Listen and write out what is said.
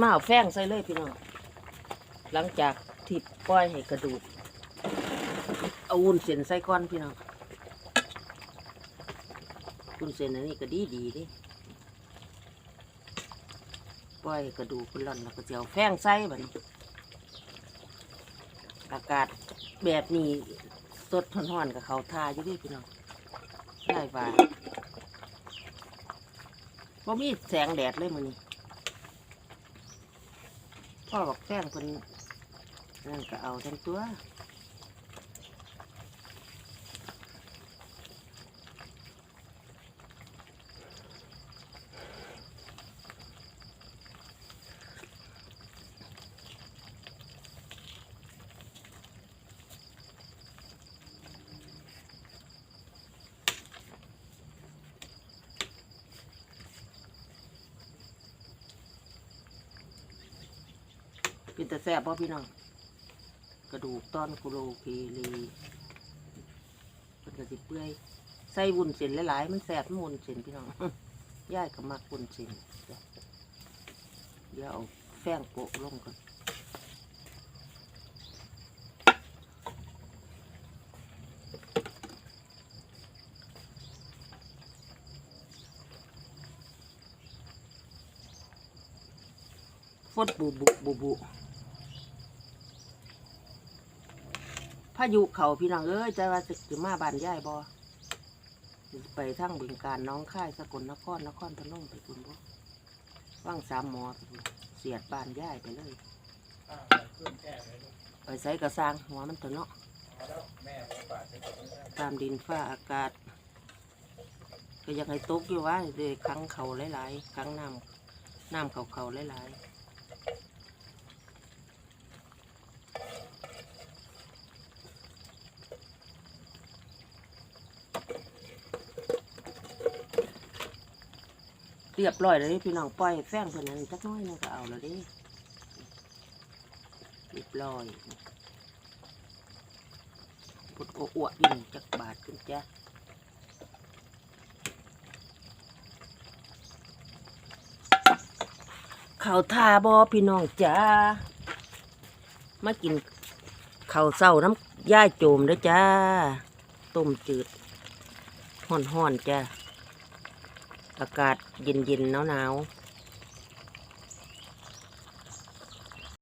มาเอาแฟ้งใส่เลยพี่น้อง หลังจากที่ปล่อยให้กระดูกเอาวุ้นเส้นใส่ก้อนพี่น้องวุ้นเส้นอันนี้ก็ดีดีดิปล่อยให้กระดูกมันร่อนแล้วก็เจะเอาแฟ้งใส่บัดนี้อากาศแบบนี้สดร้อนๆกับเขาทาอยู่ดิพี่น้องได้ว่าว่ามีแสงแดดเลยมือนี้ พ่อบอกแป้งคนนั่นก็เอาทั้งตัว เป็นแต่แซ่บป่อพี่น้องกระดูกต้อนกุโลเคเลเป็นกระสิเปื่อยใส่วุ้นเส้นหลายๆมันแซ่บมันวุ้นเส้นพี่น้องย่ายก็มักวุ้นเส้นเดี๋ยวเอาแป้งโปะลงก่อนฟดบุบุบุบุ พายุเขาพี่น้องเอ้ยจะว่าจะจะมาบานย่ายบอไปทั้งบึงการน้องค่ายสกลนครนครพนมไปคุณบ่ว่างสามหมอไปพุ่นเสียดบานย่ายไปเลยไปใส่กระซางหัวมันตัวเนาะเอาแล้วแม่ผมฝากให้ผมด้วยนะตามดินฟ้าอากาศ ก็ยังให้ตกอยู่ว่าเลยครั้งเขาหลายๆครั้งน้ำน้ำเขาเขาหลายๆ เรียบร้อยเลยพี่น้องปล่อยแฟ้งเพื่อนนั้นจักน้อยหนึงก็เอาแล้วดิเรียบร้อยพุดโอ้อวดยิ่งจักบาทขึ้นจ้ะข้าวทาบอพี่น้องจ้ามากินข้าวเศร้าน้ำย่าโจมเด้อจ้า ต้มจืดห่อนๆจ้า อากาศเย็นๆหนาวๆ